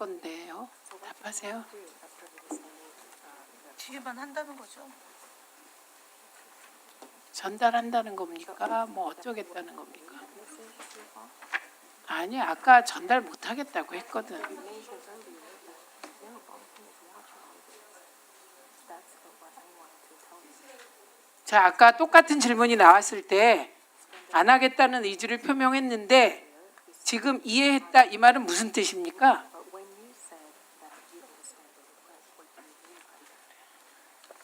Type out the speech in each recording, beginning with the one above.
건데요. 답하세요. 뒤에만 한다는 거죠. 전달한다는 겁니까? 뭐 어쩌겠다는 겁니까? 아니 아까 전달 못 하겠다고 했거든. 자 아까 똑같은 질문이 나왔을 때 안 하겠다는 의지를 표명했는데 지금 이해했다 이 말은 무슨 뜻입니까?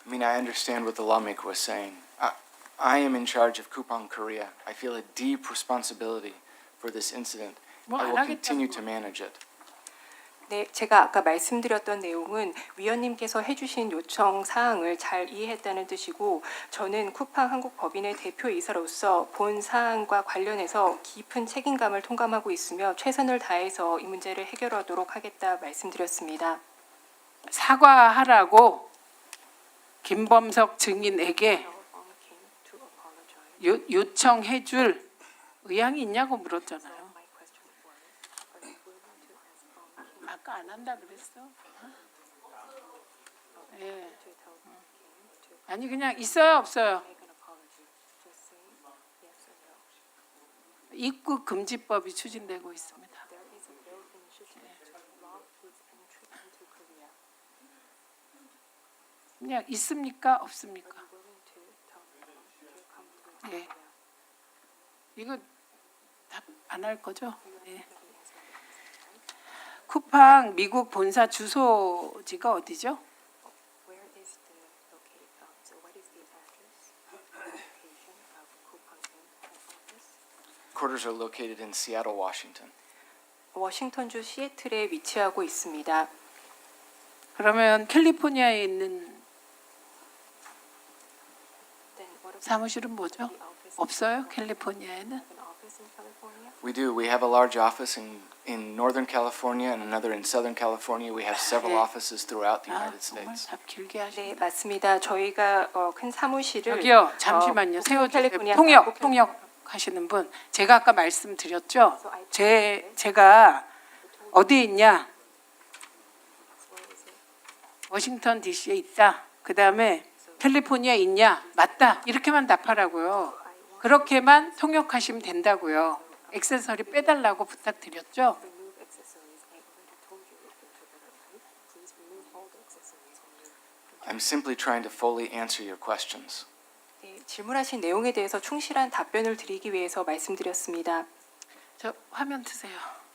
I mean, I understand what the lawmaker was saying. I, I am in charge of Kupang Korea. I feel a deep responsibility for this incident. 뭐 I 안 will continue 거. to manage it. 네, 제가 아까 말씀드렸던 내용은 위원님께서 해주신 요청 사항을 잘 이해했다는 뜻이고 저는 쿠팡 한국 법인의 대표이사로서 본 사항과 관련해서 깊은 책임감을 통감하고 있으며 최선을 다해서 이 문제를 해결하도록 하겠다 말씀드렸습니다. 사과하라고 김범석 증인에게 요, 요청해 줄 의향이 있냐고 물었잖아요. 아까 안 한다 그랬어? 예. 아니 그냥 있어요 없어요? 입국 금지법이 추진되고 있습니다. 그냥 있습니까 없습니까? 예. 이거 답안할 거죠? 예. 쿠팡 미국 본사 주소지가 어디죠? Quarters are located in Seattle, Washington. 워싱턴주 시애틀에 위치하고 있습니다. 그러면 캘리포니아에 있는 사무실은 뭐죠? 없어요? 캘리포니아에는? We do. We have a large office in, in Northern California and another in Southern California. We have several 네. offices throughout the 아 United 정말 States. 답 길게 네, 하시네. 맞습니다. 저희가 어, 큰 사무실을 여기요 어, 잠시만요. 세워주세요. 캘리포니아 통역 한국 통역 하시는 분 제가 아까 말씀드렸죠. 제 제가 어디에 있냐? 워싱턴 D.C.에 있다. 그 다음에 캘리포니아에 있냐? 맞다. 이렇게만 답하라고요. 그렇게만 통역하시면 된다고요. 액세서리 빼달라고 부탁드렸죠. I'm simply trying to fully answer your questions. 네, 질문하신 내용에 대해서 충실한 답변을 드리기 위해서 말씀드렸습니다. 저 화면 트세요.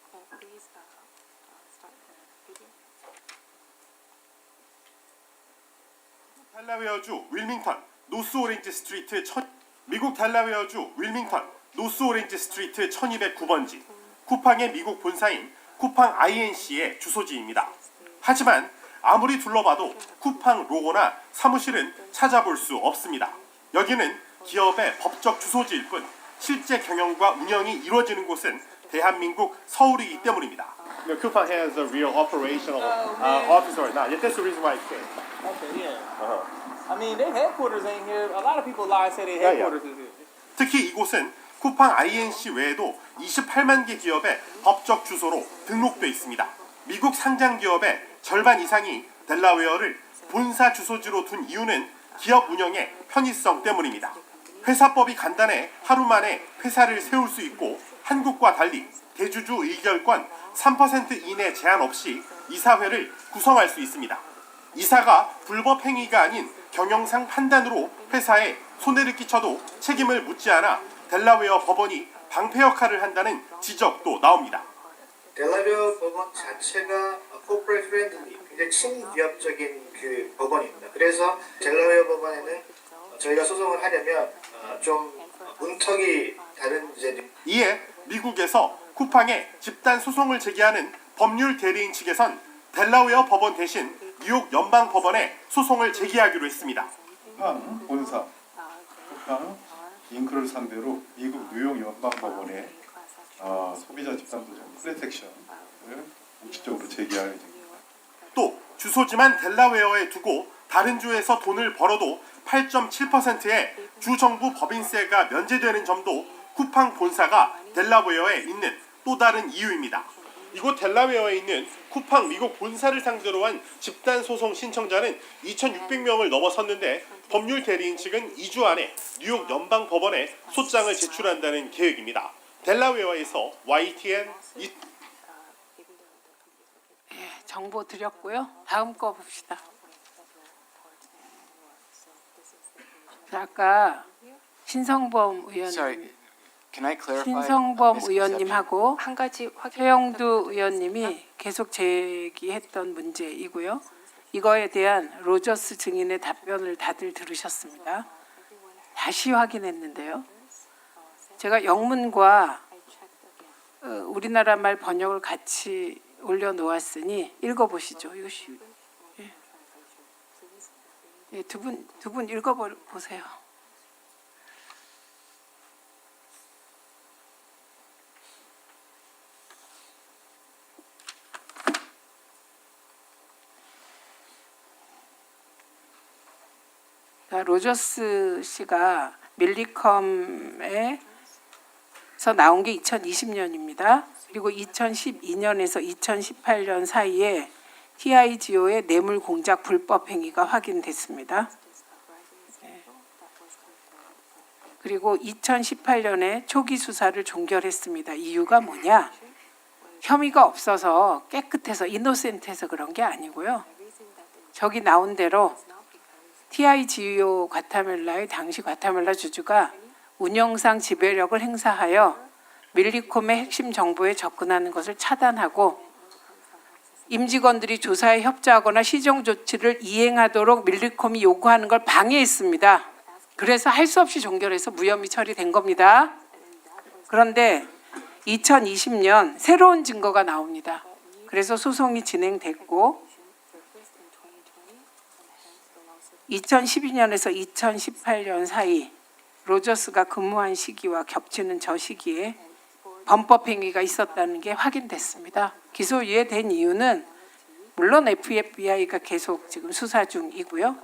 델라웨어주 윌밍턴 노스 오렌지 스트리트 천 미국 델라웨어주 윌밍턴 노스 오렌지 스트리트 1209번지 쿠팡의 미국 본사인 쿠팡 INC의 주소지입니다. 하지만 아무리 둘러봐도 쿠팡 로고나 사무실은 찾아볼 수 없습니다. 여기는 기업의 법적 주소지일 뿐 실제 경영과 운영이 이루어지는 곳은 대한민국 서울이기 때문입니다. The Coupang has a real operational uh, office right now. Yeah, that's the reason why it came. Okay, yeah. I mean, their headquarters ain't here. A lot of people lie and say their Yeah, yeah. headquarters is here. 특히 이곳은 쿠팡 INC 외에도 28만 개 기업의 법적 주소로 등록돼 있습니다. 미국 상장 기업의 절반 이상이 델라웨어를 본사 주소지로 둔 이유는 기업 운영의 편의성 때문입니다. 회사법이 간단해 하루 만에 회사를 세울 수 있고 한국과 달리 대주주 의결권 3% 이내 제한 없이 이사회를 구성할 수 있습니다. 이사가 불법 행위가 아닌 경영상 판단으로 회사에 손해를 끼쳐도 책임을 묻지 않아 델라웨어 법원이 방패 역할을 한다는 지적도 나옵니다. 델라웨어 법원 자체가 코퍼레이트 프렌들리 굉장히 친기업적인 그 법원입니다. 그래서 델라웨어 법원에는 저희가 소송을 하려면 어, 좀 문턱이 다른 이제 이에 미국에서 쿠팡에 집단 소송을 제기하는 법률 대리인 측에선 델라웨어 법원 대신 뉴욕 연방 법원에 소송을 제기하기로 했습니다. 쿠팡 본사, 쿠팡 잉크를 상대로 미국 뉴욕 연방 법원에 어, 소비자 집단 소송 클래섹션을 공식적으로 제기할 예정입니다. 또 주소지만 델라웨어에 두고 다른 주에서 돈을 벌어도 8.7%의 주정부 법인세가 면제되는 점도 쿠팡 본사가 델라웨어에 있는 또 다른 이유입니다. 이곳 델라웨어에 있는 쿠팡 미국 본사를 상대로 한 집단 소송 신청자는 2,600명을 넘어섰는데 법률 대리인 측은 2주 안에 뉴욕 연방 법원에 소장을 제출한다는 계획입니다. 델라웨어에서 YTN 이 정보 드렸고요. 다음 거 봅시다. 자, 아까 신성범 의원님, 신성범? 의원님하고 한 가지 최영두 의원님이 계속 제기했던 문제이고요. 이거에 대한 로저스 증인의 답변을 다들 들으셨습니다. 다시 확인했는데요. 제가 영문과 어, 우리나라 말 번역을 같이 올려놓았으니 읽어보시죠. 쉬. 예. 예, 두분 두 분 읽어보세요. 로저스 씨가 밀리컴에서 나온 게 2020년입니다. 그리고 2012년에서 2018년 사이에 TIGO의 뇌물 공작 불법 행위가 확인됐습니다. 네. 그리고 2018년에 초기 수사를 종결했습니다. 이유가 뭐냐? 혐의가 없어서 깨끗해서 이노센트해서 그런 게 아니고요. 저기 나온 대로 TIGO 과타멜라의 당시 과타멜라 주주가 운영상 지배력을 행사하여 밀리콤의 핵심 정보에 접근하는 것을 차단하고 임직원들이 조사에 협조하거나 시정 조치를 이행하도록 밀리콤이 요구하는 걸 방해했습니다. 그래서 할 수 없이 종결해서 무혐의 처리된 겁니다. 그런데 2020년 새로운 증거가 나옵니다. 그래서 소송이 진행됐고 2012년에서 2018년 사이 로저스가 근무한 시기와 겹치는 저 시기에 범법 행위가 있었다는 게 확인됐습니다. 기소 유예된 이유는 물론 FBI가 계속 지금 수사 중이고요.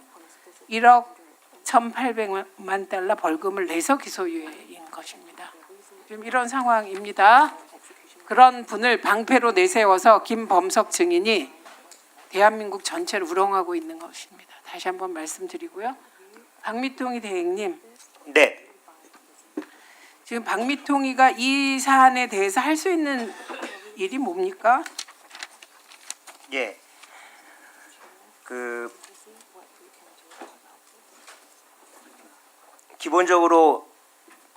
1억 1,800만 달러 벌금을 내서 기소 유예인 것입니다. 지금 이런 상황입니다. 그런 분을 방패로 내세워서 김범석 증인이 대한민국 전체를 우롱하고 있는 것입니다. 다시 한번 말씀드리고요. 박미통이 대행님, 네, 지금 박미통이가 이 사안에 대해서 할 수 있는 일이 뭡니까? 예. 그 기본적으로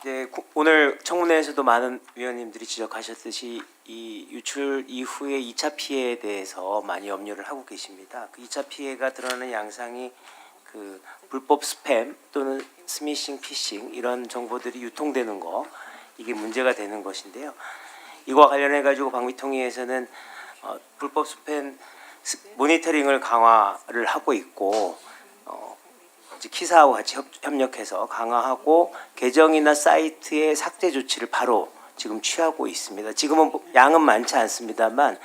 이제 구- 오늘 청문회에서도 많은 위원님들이 지적하셨듯이 이 유출 이후의 2차 피해에 대해서 많이 염려를 하고 계십니다. 그 2차 피해가 드러나는 양상이 그 불법 스팸 또는 스미싱, 피싱 이런 정보들이 유통되는 거 이게 문제가 되는 것인데요. 이와 관련해 가지고 방위통위에서는 어, 불법 스팸 스- 모니터링을 강화를 하고 있고 어, 키사하고 같이 협, 협력해서 강화하고 계정이나 사이트의 삭제 조치를 바로 지금 취하고 있습니다. 지금은 뭐 양은 많지 않습니다만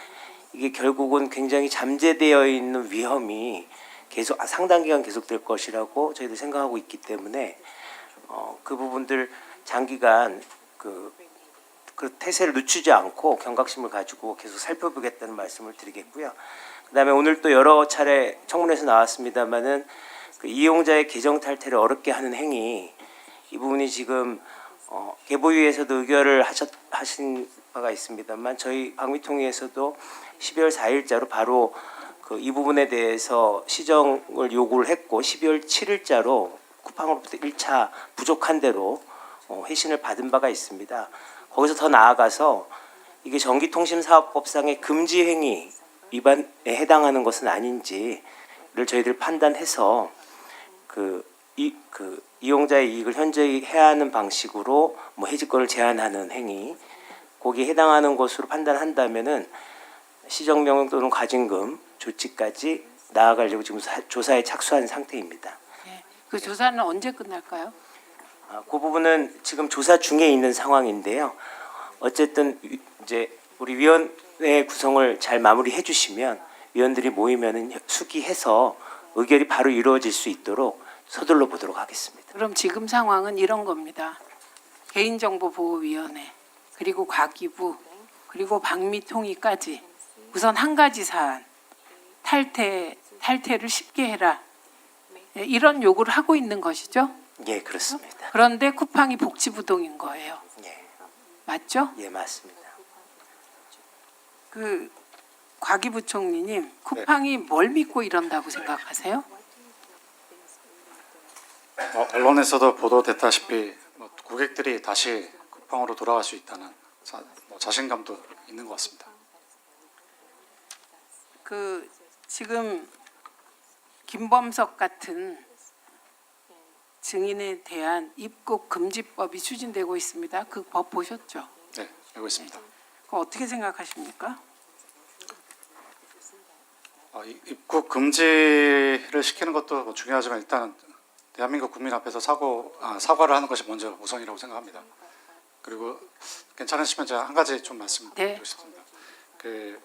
이게 결국은 굉장히 잠재되어 있는 위험이 계속 아, 상당 기간 계속될 것이라고 저희들 생각하고 있기 때문에 어, 그 부분들 장기간 그, 그 태세를 늦추지 않고 경각심을 가지고 계속 살펴보겠다는 말씀을 드리겠고요. 그다음에 오늘 또 여러 차례 청문회에서 나왔습니다마는 그 이용자의 계정 탈퇴를 어렵게 하는 행위 이 부분이 지금 어, 개보위에서도 의결을 하셨, 하신 바가 있습니다만 저희 방위통위에서도 12월 4일자로 바로 그 이 부분에 대해서 시정을 요구를 했고 12월 7일자로 쿠팡으로부터 1차 부족한 대로 어, 회신을 받은 바가 있습니다. 거기서 더 나아가서 이게 전기통신사업법상의 금지 행위 위반에 해당하는 것은 아닌지를 저희들 판단해서 그 이 그 이용자의 이익을 현저히 해하는 방식으로 뭐 해지권을 제한하는 행위 거기에 해당하는 것으로 판단한다면은 시정명령 또는 과징금 조치까지 나아가려고 지금 사- 조사에 착수한 상태입니다. 예. 그 조사는 언제 끝날까요? 아, 그 부분은 지금 조사 중에 있는 상황인데요. 어쨌든 위- 이제 우리 위원회 구성을 잘 마무리해 주시면 위원들이 모이면은 수기해서 의결이 바로 이루어질 수 있도록 서둘러 보도록 하겠습니다. 그럼 지금 상황은 이런 겁니다. 개인정보보호위원회 그리고 과기부 그리고 방미통이까지 우선 한 가지 사안 탈퇴 탈퇴를 쉽게 해라 예, 이런 요구를 하고 있는 것이죠. 예, 그렇습니다. 그런데 쿠팡이 복지부동인 거예요. 예, 맞죠? 예, 맞습니다. 그 과기부총리님 쿠팡이 뭘 믿고 이런다고 생각하세요? 어, 언론에서도 보도됐다시피 뭐 고객들이 다시 쿠팡으로 돌아갈 수 있다는 자, 뭐 자신감도 있는 것 같습니다. 그 지금 김범석 같은 증인에 대한 입국 금지법이 추진되고 있습니다. 그 법 보셨죠? 네, 알고 있습니다. 그거 어떻게 생각하십니까? 어, 이- 입국 금지를 시키는 것도 뭐 중요하지만 일단 대한민국 국민 앞에서 사고 아, 사과를 하는 것이 먼저 우선이라고 생각합니다. 그리고 괜찮으시면 제가 한 가지 좀 말씀드리고 네. 싶습니다. 그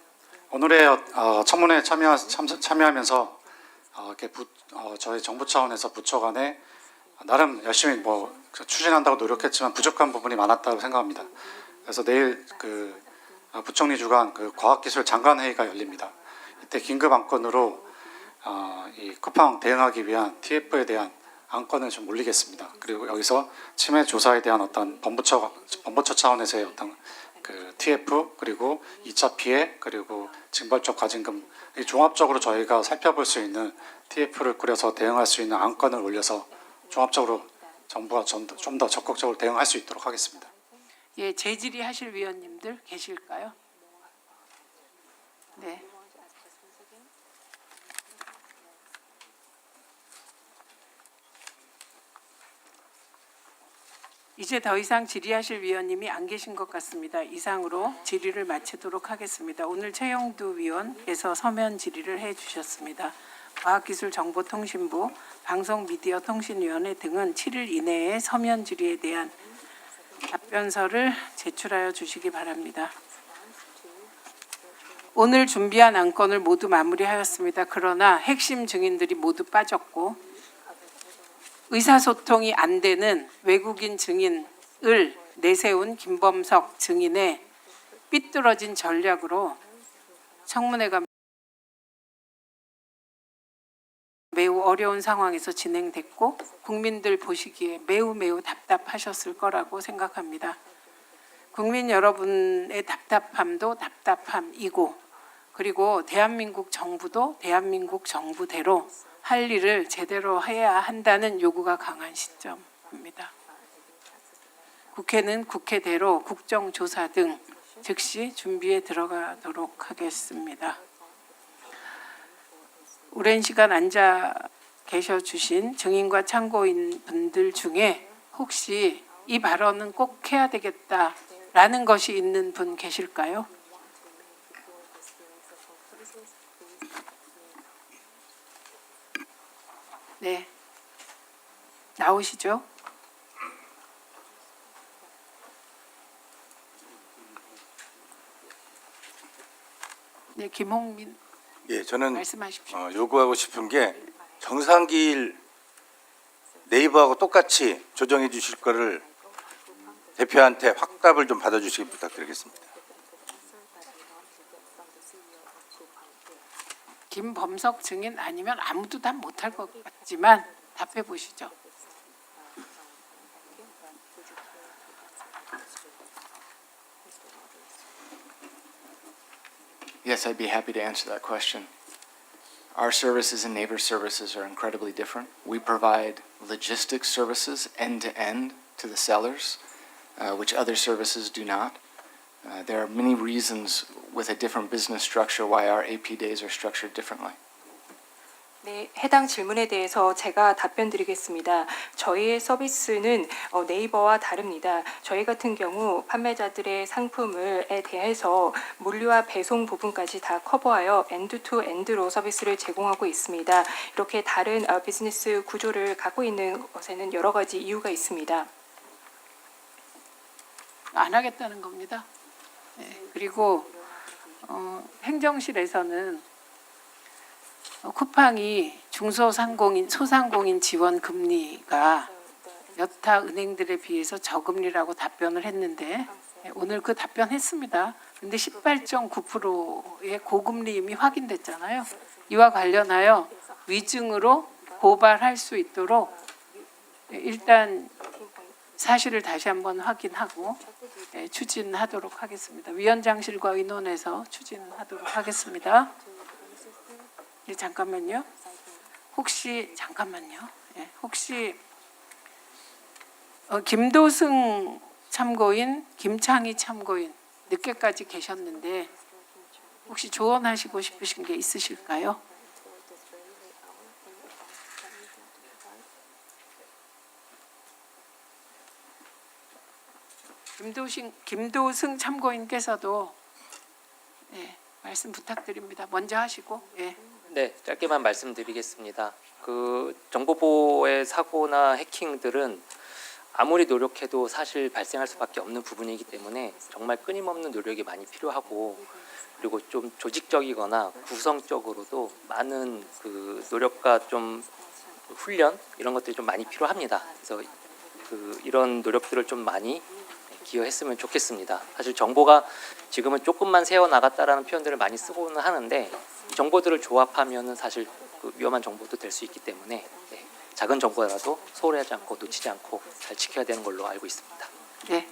오늘의 어, 청문회 참여 참, 참여하면서 어, 이렇게 부, 어, 저희 정부 차원에서 부처 간에 나름 열심히 뭐 추진한다고 노력했지만 부족한 부분이 많았다고 생각합니다. 그래서 내일 그 어, 부총리 주관 그 과학기술 장관 회의가 열립니다. 이때 긴급 안건으로 어, 이 쿠팡 대응하기 위한 TF에 대한 안건을 좀 올리겠습니다. 그리고 여기서 치매 조사에 대한 어떤 범부처 범부처 차원에서의 어떤 그 TF 그리고 2차 피해 그리고 징벌적 과징금 이 종합적으로 저희가 살펴볼 수 있는 TF를 꾸려서 대응할 수 있는 안건을 올려서 종합적으로 정부가 좀 더 적극적으로 대응할 수 있도록 하겠습니다. 예, 재질의 하실 위원님들 계실까요? 네. 이제 더 이상 질의하실 위원님이 안 계신 것 같습니다. 이상으로 질의를 마치도록 하겠습니다. 오늘 최영두 위원께서 서면 질의를 해주셨습니다. 과학기술정보통신부, 방송미디어통신위원회 등은 7일 이내에 서면 질의에 대한 답변서를 제출하여 주시기 바랍니다. 오늘 준비한 안건을 모두 마무리하였습니다. 그러나 핵심 증인들이 모두 빠졌고 의사소통이 안 되는 외국인 증인을 내세운 김범석 증인의 삐뚤어진 전략으로 청문회가 매우 어려운 상황에서 진행됐고 국민들 보시기에 매우 매우 답답하셨을 거라고 생각합니다. 국민 여러분의 답답함도 답답함이고 그리고 대한민국 정부도 대한민국 정부대로 할 일을 제대로 해야 한다는 요구가 강한 시점입니다. 국회는 국회대로 국정조사 등 즉시 준비에 들어가도록 하겠습니다. 오랜 시간 앉아 계셔 주신 증인과 참고인 분들 중에 혹시 이 발언은 꼭 해야 되겠다라는 것이 있는 분 계실까요? 네. 나오시죠? 네, 김홍민 예, 저는 말씀하십시오. 어, 요구하고 싶은 게 정상기일 네이버하고 똑같이 조정해 주실 거를 대표한테 확답을 좀 받아주시기 부탁드리겠습니다. 김범석 증인 아니면 아무도 답 못할 것 같지만 답해 보시죠. Yes, I'd be happy to answer that question. Our services and neighbor services are incredibly different. We provide logistics services end to end to the sellers, uh, which other services do not. Uh, there are many reasons with a different business structure why our AP days are structured differently. 네, 해당 질문에 대해서 제가 답변 드리겠습니다. 저희의 서비스는 어, 네이버와 다릅니다. 저희 같은 경우 판매자들의 상품을에 대해서 물류와 배송 부분까지 다 커버하여 엔드 투 엔드로 서비스를 제공하고 있습니다. 이렇게 다른 어, 비즈니스 구조를 갖고 있는 것에는 여러 가지 이유가 있습니다. 안 하겠다는 겁니다. 네, 그리고 어, 행정실에서는 어, 쿠팡이 중소상공인 소상공인 지원 금리가 여타 은행들에 비해서 저금리라고 답변을 했는데 네, 오늘 그 답변했습니다. 근데 18.9%의 고금리 이미 확인됐잖아요. 이와 관련하여 위증으로 고발할 수 있도록 일단 사실을 다시 한번 확인하고 예, 추진하도록 하겠습니다. 위원장실과 의논해서 추진하도록 하겠습니다. 예, 잠깐만요. 혹시 잠깐만요. 예, 혹시 어, 김도승 참고인, 김창희 참고인 늦게까지 계셨는데 혹시 조언하시고 싶으신 게 있으실까요? 김도승, 김도승 참고인께서도 예, 말씀 부탁드립니다. 먼저 하시고 예. 네, 짧게만 말씀드리겠습니다. 그 정보보호의 사고나 해킹들은 아무리 노력해도 사실 발생할 수밖에 없는 부분이기 때문에 정말 끊임없는 노력이 많이 필요하고 그리고 좀 조직적이거나 구성적으로도 많은 그 노력과 좀 훈련 이런 것들이 좀 많이 필요합니다. 그래서 그 이런 노력들을 좀 많이 기여했으면 좋겠습니다. 사실 정보가 지금은 조금만 새어 나갔다라는 표현들을 많이 쓰고는 하는데 이 정보들을 조합하면은 사실 그 위험한 정보도 될 수 있기 때문에 네, 작은 정보라도 소홀하지 않고 놓치지 않고 잘 지켜야 되는 걸로 알고 있습니다. 네,